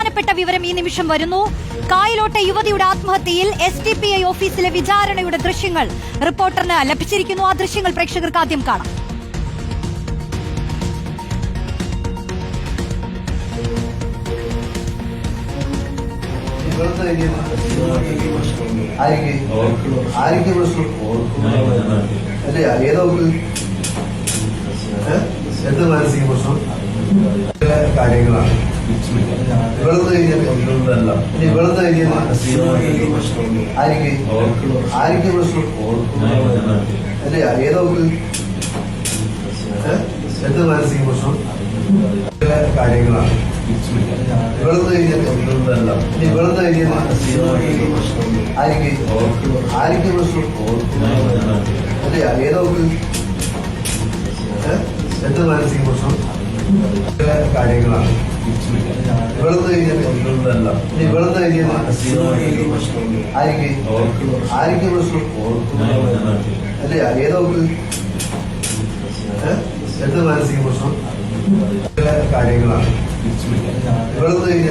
പ്രധാനപ്പെട്ട വിവരം ഈ നിമിഷം വരുന്നു. കായലോട്ടെ യുവതിയുടെ ആത്മഹത്യയിൽ എസ് ഡി പി ഐ ഓഫീസിലെ വിചാരണയുടെ ദൃശ്യങ്ങൾ റിപ്പോർട്ടറിന് ലഭിച്ചിരിക്കുന്നു. ആ ദൃശ്യങ്ങൾ പ്രേക്ഷകർക്ക് ആദ്യം കാണാം. അല്ലേ ഏതോ എന്ത് മാനസിക പ്രശ്നം കാര്യങ്ങളാണ് ഇവിടുത്തെ ഏരിയ ഇനി ഇവിടുത്തെ ഏരിയ ആർക്ക് ആർക്ക് പ്രശ്നം അല്ലേ? ഏതോ എന്ത് മാനസിക പ്രശ്നം? കാര്യങ്ങളാണ്. ഇവിടുത്തെ ഏരിയ ഇനി ഇവിടുത്തെ ഏരിയ ആർക്ക് ആർക്ക് പ്രശ്നം അല്ലേ? ഏതോ എന്ത് മാനസിക പ്രശ്നം? കാര്യങ്ങളാണ്. ഇവിടുന്ന് ഇനി ഇവിടുത്തെ ഏരിയ ആർക്ക് ആർക്ക് പ്രശ്നം. അല്ലേ? ഏതോക്ക് എന്ത് മാനസിക പ്രശ്നം? കാര്യങ്ങളാണ്. ഏരിയ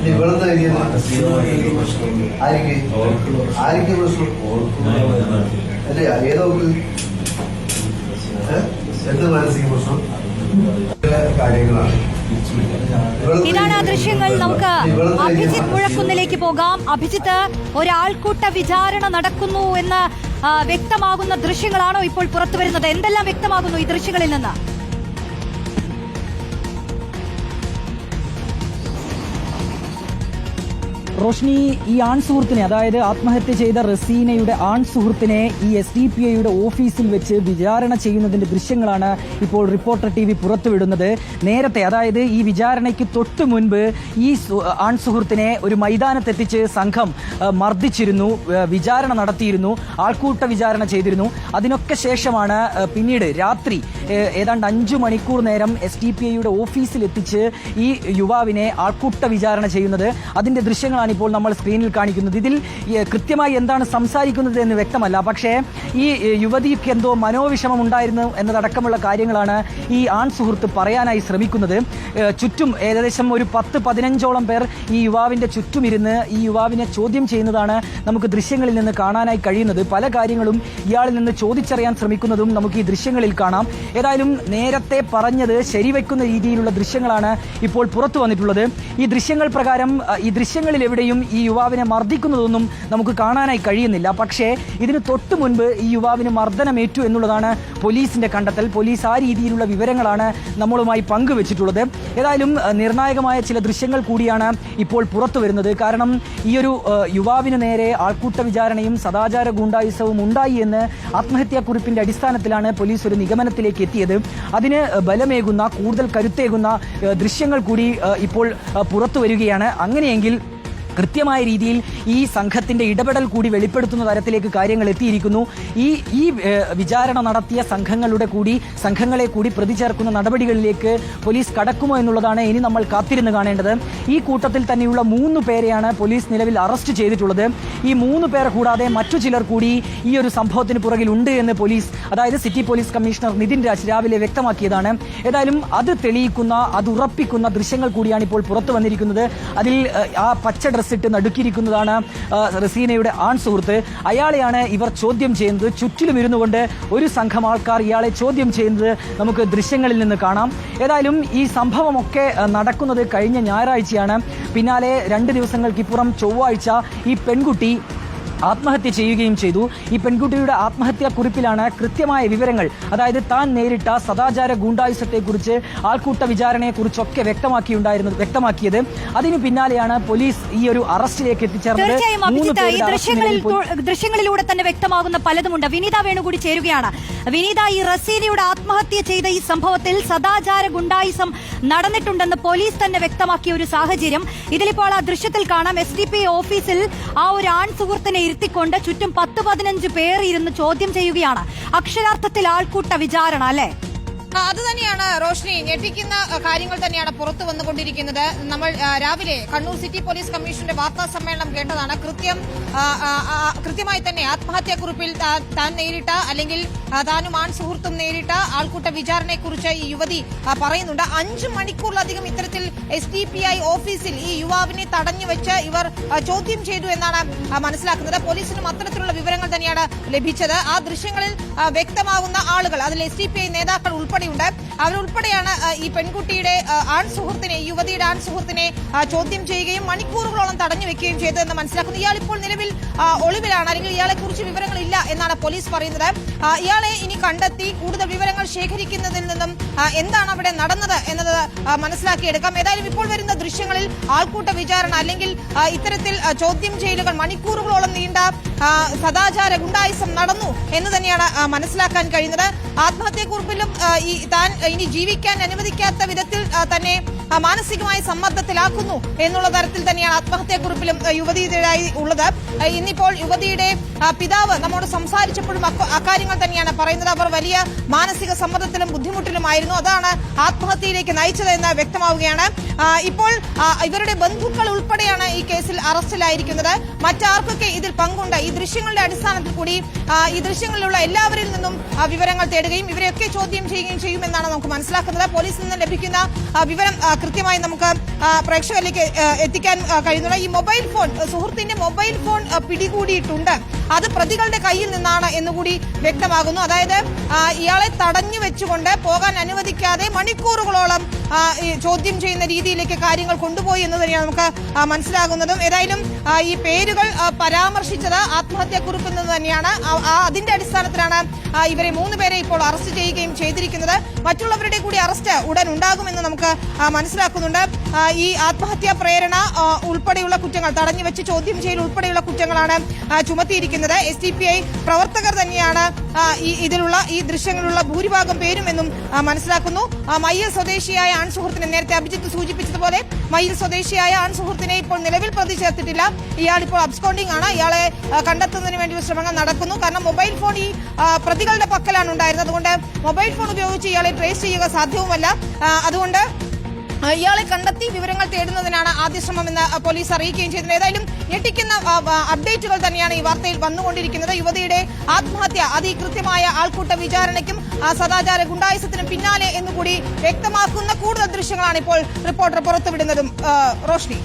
ഇനി ഇവിടുത്തെ ഏരിയ ആർക്ക് ആർക്ക് പ്രശ്നം അല്ലേ? ഏതോ എന്ത് മാനസിക പ്രശ്നം? കാര്യങ്ങളാണ്. ഇതാണ് ആ ദൃശ്യങ്ങൾ. നമുക്ക് അഭിജിത് അഭിജിത്ത് മുഴക്കുന്നിലേക്ക് പോകാം. അഭിജിത്ത് ഒരാൾക്കൂട്ട വിചാരണ നടക്കുന്നു എന്ന് വ്യക്തമാകുന്ന ദൃശ്യങ്ങളാണോ ഇപ്പോൾ പുറത്തു വരുന്നത്? എന്തെല്ലാം വ്യക്തമാകുന്നു ഈ ദൃശ്യങ്ങളിൽ നിന്ന്? റോഷ്നി ഈ ആൺ സുഹൃത്തിനെ അതായത് ആത്മഹത്യ ചെയ്ത റസീനയുടെ ആൺ സുഹൃത്തിനെ ഈ എസ് ഡി പി ഐയുടെ ഓഫീസിൽ വെച്ച് വിചാരണ ചെയ്യുന്നതിന്റെ ദൃശ്യങ്ങളാണ് ഇപ്പോൾ റിപ്പോർട്ടർ ടി വി പുറത്തുവിടുന്നത്. നേരത്തെ അതായത് ഈ വിചാരണയ്ക്ക് തൊട്ടു മുൻപ് ഈ ആൺ സുഹൃത്തിനെ ഒരു മൈതാനത്തെത്തിച്ച് സംഘം മർദ്ദിച്ചിരുന്നു വിചാരണ നടത്തിയിരുന്നു ആൾക്കൂട്ട വിചാരണ ചെയ്തിരുന്നു. അതിനൊക്കെ ശേഷമാണ് പിന്നീട് രാത്രി ഏതാണ്ട് അഞ്ചു മണിക്കൂർ നേരം എസ് ഡി പി ഐയുടെ ഓഫീസിൽ എത്തിച്ച് ഈ യുവാവിനെ ആൾക്കൂട്ട വിചാരണ ചെയ്യുന്നത്. അതിന്റെ ദൃശ്യങ്ങളാണ് ഇപ്പോൾ നമ്മൾ സ്ക്രീനിൽ കാണിക്കുന്നത്. ഇതിൽ കൃത്യമായി എന്താണ് സംസാരിക്കുന്നത് എന്ന് വ്യക്തമല്ല. പക്ഷേ ഈ യുവതിക്ക് എന്തോ മനോവിഷമം ഉണ്ടായിരുന്നു എന്നതടക്കമുള്ള കാര്യങ്ങളാണ് ഈ ആൺ സുഹൃത്ത് പറയാനായി ശ്രമിക്കുന്നത്. ചുറ്റും ഏകദേശം ഒരു പത്ത് പതിനഞ്ചോളം പേർ ഈ യുവാവിന്റെ ചുറ്റും ഇരുന്ന് ഈ യുവാവിനെ ചോദ്യം ചെയ്യുന്നതാണ് നമുക്ക് ദൃശ്യങ്ങളിൽ നിന്ന് കാണാനായി കഴിയുന്നത്. പല കാര്യങ്ങളും ഇയാളിൽ നിന്ന് ചോദിച്ചറിയാൻ ശ്രമിക്കുന്നതും നമുക്ക് ഈ ദൃശ്യങ്ങളിൽ കാണാം. ഏതായാലും നേരത്തെ പറഞ്ഞത് ശരിവെക്കുന്ന രീതിയിലുള്ള ദൃശ്യങ്ങളാണ് ഇപ്പോൾ പുറത്തു വന്നിട്ടുള്ളത്. ഈ ദൃശ്യങ്ങൾ പ്രകാരം ഈ ദൃശ്യങ്ങളിൽ എവിടെയും ഈ യുവാവിനെ മർദ്ദിക്കുന്നതൊന്നും നമുക്ക് കാണാനായി കഴിയുന്നില്ല. പക്ഷേ ഇതിന് തൊട്ടു മുൻപ് ഈ യുവാവിന് മർദ്ദനമേറ്റു എന്നുള്ളതാണ് പോലീസിന്റെ കണ്ടെത്തൽ. പോലീസ് ആ രീതിയിലുള്ള വിവരങ്ങളാണ് നമ്മളുമായി പങ്കുവച്ചിട്ടുള്ളത്. ഏതായാലും നിർണായകമായ ചില ദൃശ്യങ്ങൾ കൂടിയാണ് ഇപ്പോൾ പുറത്തു വരുന്നത്. കാരണം ഈ ഒരു യുവാവിന് നേരെ ആൾക്കൂട്ട വിചാരണയും സദാചാര ഗുണ്ടായുസവും ഉണ്ടായി എന്ന് ആത്മഹത്യാക്കുറിപ്പിന്റെ അടിസ്ഥാനത്തിലാണ് പോലീസ് ഒരു നിഗമനത്തിലേക്ക് എത്തിയത്. അതിന് ബലമേകുന്ന കൂടുതൽ കരുത്തേകുന്ന ദൃശ്യങ്ങൾ കൂടി ഇപ്പോൾ പുറത്തു വരികയാണ്. അങ്ങനെയെങ്കിൽ കൃത്യമായ രീതിയിൽ ഈ സംഘത്തിന്റെ ഇടപെടൽ കൂടി വെളിപ്പെടുത്തുന്ന തരത്തിലേക്ക് കാര്യങ്ങൾ എത്തിയിരിക്കുന്നു. ഈ ഈ വിചാരണ നടത്തിയ സംഘങ്ങളുടെ കൂടി സംഘങ്ങളെ കൂടി പ്രതി ചേർക്കുന്ന നടപടികളിലേക്ക് പോലീസ് കടക്കുമോ എന്നുള്ളതാണ് ഇനി നമ്മൾ കാത്തിരുന്ന് കാണേണ്ടത്. ഈ കൂട്ടത്തിൽ തന്നെയുള്ള മൂന്ന് പേരെയാണ് പോലീസ് നിലവിൽ അറസ്റ്റ് ചെയ്തിട്ടുള്ളത്. ഈ മൂന്ന് പേർ കൂടാതെ മറ്റു ചിലർ കൂടി ഈ ഒരു സംഭവത്തിന് പുറകിൽ ഉണ്ട് എന്ന് പോലീസ് അതായത് city police commissioner Nithin Raj രാവിലെ വ്യക്തമാക്കിയതാണ്. ഏതായാലും അത് തെളിയിക്കുന്ന അത് ഉറപ്പിക്കുന്ന ദൃശ്യങ്ങൾ കൂടിയാണ് ഇപ്പോൾ പുറത്തു വന്നിരിക്കുന്നത്. അതിൽ ആ പച്ച ഡ്രസ്സിട്ട് നടുക്കിയിരിക്കുന്നതാണ് റസീനയുടെ ആൺ സുഹൃത്ത് അയാളെയാണ് ഇവർ ചോദ്യം ചെയ്യുന്നത്. ചുറ്റിലും ഇരുന്നു കൊണ്ട് ഒരു സംഘം ആൾക്കാർ ഇയാളെ ചോദ്യം ചെയ്യുന്നത് നമുക്ക് ദൃശ്യങ്ങളിൽ നിന്ന് കാണാം. ഏതായാലും ഈ സംഭവമൊക്കെ നടക്കുന്നത് കഴിഞ്ഞ ഞായറാഴ്ചയാണ്. പിന്നാലെ രണ്ട് ദിവസങ്ങൾക്കിപ്പുറം ചൊവ്വാഴ്ച ഈ പെൺകുട്ടി ആത്മഹത്യ ചെയ്യുകയും ചെയ്തു. ഈ പെൺകുട്ടിയുടെ ആത്മഹത്യാ കുറിപ്പിലാണ് കൃത്യമായ വിവരങ്ങൾ. അതായത് താൻ നേരിട്ട സദാചാര ഗൂണ്ടായുസത്തെക്കുറിച്ച് ആൾക്കൂട്ട വിചാരണയെക്കുറിച്ചൊക്കെ വ്യക്തമാക്കിയുണ്ടായിരുന്നത് വ്യക്തമാക്കിയത്. അതിനു പിന്നാലെയാണ് പോലീസ് ഈ ഒരു അറസ്റ്റിലേക്ക് എത്തിച്ചേർന്നത്. ദൃശ്യങ്ങളിലൂടെ തന്നെ വ്യക്തമാകുന്ന പലതുമുണ്ട്. വിനീത വേണുകൂടി ചേരുകയാണ്. വിനീത ഈ റസീനയുടെ ആത്മഹത്യ ചെയ്ത ഈ സംഭവത്തിൽ സദാചാര ഗുണ്ടായിസം നടന്നിട്ടുണ്ടെന്ന് പോലീസ് തന്നെ വ്യക്തമാക്കിയ ഒരു സാഹചര്യം ഇതിലിപ്പോൾ ആ ദൃശ്യത്തിൽ കാണാം. എസ് ഡി പി ഓഫീസിൽ ആ ഒരു ആൺ സുഹൃത്തിനെ ഇരുത്തിക്കൊണ്ട് ചുറ്റും പത്ത് പതിനഞ്ച് പേർ ഇരുന്ന് ചോദ്യം ചെയ്യുകയാണ്. അക്ഷരാർത്ഥത്തിൽ ആൾക്കൂട്ട വിചാരണ അല്ലേ? അത് തന്നെയാണ് റോഷ്നി ഞെട്ടിക്കുന്ന കാര്യങ്ങൾ തന്നെയാണ് പുറത്തു വന്നുകൊണ്ടിരിക്കുന്നത്. നമ്മൾ രാവിലെ കണ്ണൂർ സിറ്റി പോലീസ് കമ്മീഷന്റെ വാർത്താ സമ്മേളനം കേട്ടതാണ്. കൃത്യം കൃത്യമായി തന്നെ ആത്മഹത്യാക്കുറിപ്പിൽ താൻ നേരിട്ട അല്ലെങ്കിൽ താനും ആൺ സുഹൃത്തും നേരിട്ട ആൾക്കൂട്ട വിചാരണയെക്കുറിച്ച് ഈ യുവതി പറയുന്നുണ്ട്. അഞ്ച് മണിക്കൂറിലധികം ഇത്തരത്തിൽ എസ് ഡി പി ഐ ഓഫീസിൽ ഈ യുവാവിനെ തടഞ്ഞു വെച്ച് ഇവർ ചോദ്യം ചെയ്തു എന്നാണ് മനസ്സിലാക്കുന്നത്. പോലീസിനും അത്തരത്തിലുള്ള വിവരങ്ങൾ തന്നെയാണ് ലഭിച്ചത്. ആ ദൃശ്യങ്ങളിൽ വ്യക്തമാകുന്ന ആളുകൾ അതിൽ എസ് ഡി പി ഐ നേതാക്കൾ ഉൾപ്പെടെയുണ്ട് അവരുൾപ്പെടെയാണ് ഈ പെൺകുട്ടിയുടെ ആൺ സുഹൃത്തിനെ യുവതിയുടെ ആൺ സുഹൃത്തിനെ ചോദ്യം ചെയ്യുകയും മണിക്കൂറുകളോളം തടഞ്ഞു വെക്കുകയും ചെയ്തതെന്ന് മനസ്സിലാക്കുന്നു. ഇയാൾ ഇപ്പോൾ നിലവിൽ ഒളിവിലാണ്. അല്ലെങ്കിൽ ഇയാളെ കുറിച്ച് വിവരങ്ങളില്ല എന്നാണ് പോലീസ് പറയുന്നത്. ഇയാളെ ഇനി കണ്ടെത്തി കൂടുതൽ വിവരങ്ങൾ ശേഖരിക്കുന്നതിൽ നിന്നും എന്താണ് അവിടെ നടന്നത് എന്നത് മനസ്സിലാക്കിയെടുക്കാം. ഏതായാലും ഇപ്പോൾ വരുന്ന ദൃശ്യങ്ങളിൽ ആൾക്കൂട്ട വിചാരണ അല്ലെങ്കിൽ ഇത്തരത്തിൽ ചോദ്യം ചെയ്യലുകൾ മണിക്കൂറുകളോളം നീണ്ട സദാചാര ഗുണ്ടായുസം നടന്നു എന്ന് തന്നെയാണ് മനസ്സിലാക്കാൻ കഴിയുന്നത്. ആത്മഹത്യക്കുറിപ്പിലും ഈ താൻ ഇനി ജീവിക്കാൻ അനുവദിക്കാത്ത വിധത്തിൽ തന്നെ മാനസികമായി സമ്മർദ്ദത്തിലാക്കുന്നു എന്നുള്ള തരത്തിൽ തന്നെയാണ് ആത്മഹത്യാക്കുറിപ്പിലും കുറിപ്പിലും യുവതിയുടേതായി ഉള്ളത്. ഇന്നിപ്പോൾ യുവതിയുടെ പിതാവ് നമ്മോട് സംസാരിച്ചപ്പോഴും അക്ക- അക്കാര്യങ്ങൾ തന്നെയാണ് പറയുന്നത്. അവർ വലിയ മാനസിക സമ്മർദ്ദത്തിലും ബുദ്ധിമുട്ടിലുമായിരുന്നു. അതാണ് ആത്മഹത്യയിലേക്ക് നയിച്ചതെന്ന് വ്യക്തമാവുകയാണ്. ഇപ്പോൾ ഇവരുടെ ബന്ധുക്കൾ ഉൾപ്പെടെയാണ് ഈ കേസിൽ അറസ്റ്റിലായിരിക്കുന്നത്. മറ്റാർക്കൊക്കെ ഇതിൽ പങ്കുണ്ട്. ഈ ദൃശ്യങ്ങളുടെ അടിസ്ഥാനത്തിൽ കൂടി ഈ ദൃശ്യങ്ങളിലുള്ള എല്ലാവരിൽ നിന്നും വിവരങ്ങൾ തേടുകയും ഇവരെയൊക്കെ ചോദ്യം ചെയ്യുകയും ചെയ്യുമെന്നാണ് നമുക്ക് മനസ്സിലാക്കുന്നത്. പോലീസിൽ നിന്ന് ലഭിക്കുന്ന വിവരം കൃത്യമായി നമുക്ക് പ്രേക്ഷകരിലേക്ക് എത്തിക്കാൻ കഴിയുന്നുണ്ട്. ഈ മൊബൈൽ ഫോൺ സുഹൃത്തിന്റെ മൊബൈൽ ഫോൺ പിടികൂടിയിട്ടുണ്ട്. അത് പ്രതികളുടെ കയ്യിൽ നിന്നാണ് എന്നുകൂടി വ്യക്തമാകുന്നു. അതായത് ഇയാളെ തടഞ്ഞു വെച്ചുകൊണ്ട് പോകാൻ അനുവദിക്കാതെ മണിക്കൂറുകളോളം ചോദ്യം ചെയ്യുന്ന രീതിയിലേക്ക് കാര്യങ്ങൾ കൊണ്ടുപോയി എന്ന് തന്നെയാണ് നമുക്ക് മനസ്സിലാകുന്നതും. ഏതായാലും ഈ പേരുകൾ പരാമർശിച്ചത് ആത്മഹത്യാക്കുറിപ്പിൽ നിന്ന് തന്നെയാണ്. അതിന്റെ അടിസ്ഥാനത്തിലാണ് ഇവരെ മൂന്ന് പേരെ ഇപ്പോൾ അറസ്റ്റ് ചെയ്യുകയും ചെയ്തിരിക്കുന്നത്. മറ്റുള്ളവരുടെ കൂടി അറസ്റ്റ് ഉടൻ ഉണ്ടാകുമെന്ന് നമുക്ക് മനസ്സിലാക്കുന്നുണ്ട്. ഈ ആത്മഹത്യാ പ്രേരണ ഉൾപ്പെടെയുള്ള കുറ്റങ്ങൾ തടഞ്ഞു വെച്ച് ചോദ്യം ചെയ്യൽ ഉൾപ്പെടെയുള്ള കുറ്റങ്ങളാണ് ചുമത്തിയിരിക്കുന്നത്. എസ് ഡി പി ഐ പ്രവർത്തകർ തന്നെയാണ് ഈ ഇതിലുള്ള ഈ ദൃശ്യങ്ങളിലുള്ള ഭൂരിഭാഗം പേരും എന്നും മനസ്സിലാക്കുന്നു. മയ്യ സ്വദേശിയായ ആൺ സുഹൃത്തിനെ നേരത്തെ അഭിജിത്ത് സൂചിപ്പിച്ചതുപോലെ മയിൽ സ്വദേശിയായ ആൺ സുഹൃത്തിനെ ഇപ്പോൾ നിലവിൽ പ്രതി ചേർത്തിട്ടില്ല ഇയാൾ ഇപ്പോൾ അബ്സ്കോണ്ടിംഗ് ആണ്. ഇയാളെ കണ്ടെത്തുന്നതിന് വേണ്ടി ശ്രമങ്ങൾ നടക്കുന്നു. കാരണം മൊബൈൽ ഫോൺ ഈ പ്രതികളുടെ പക്കലാണ് ഉണ്ടായിരുന്നത്. അതുകൊണ്ട് മൊബൈൽ ഫോൺ ഉപയോഗിച്ച് ഇയാളെ ട്രേസ് ചെയ്യുക സാധ്യവുമല്ല. അതുകൊണ്ട് ഇയാളെ കണ്ടെത്തി വിവരങ്ങൾ തേടുന്നതിനാണ് ആദ്യ ശ്രമമെന്ന് പോലീസ് അറിയിക്കുകയും ചെയ്തത് ഏതായാലും ഞെട്ടിക്കുന്ന അപ്ഡേറ്റുകൾ തന്നെയാണ് ഈ വാർത്തയിൽ വന്നുകൊണ്ടിരിക്കുന്നത്. യുവതിയുടെ ആത്മഹത്യ അതികൃത്യമായ ആൾക്കൂട്ട വിചാരണയ്ക്കും സദാചാര ഗുണ്ടായുസത്തിനും പിന്നാലെ എന്നുകൂടി വ്യക്തമാക്കുന്ന കൂടുതൽ ദൃശ്യങ്ങളാണ് ഇപ്പോൾ റിപ്പോർട്ടർ പുറത്തുവിടുന്നതും റോഷ്നി.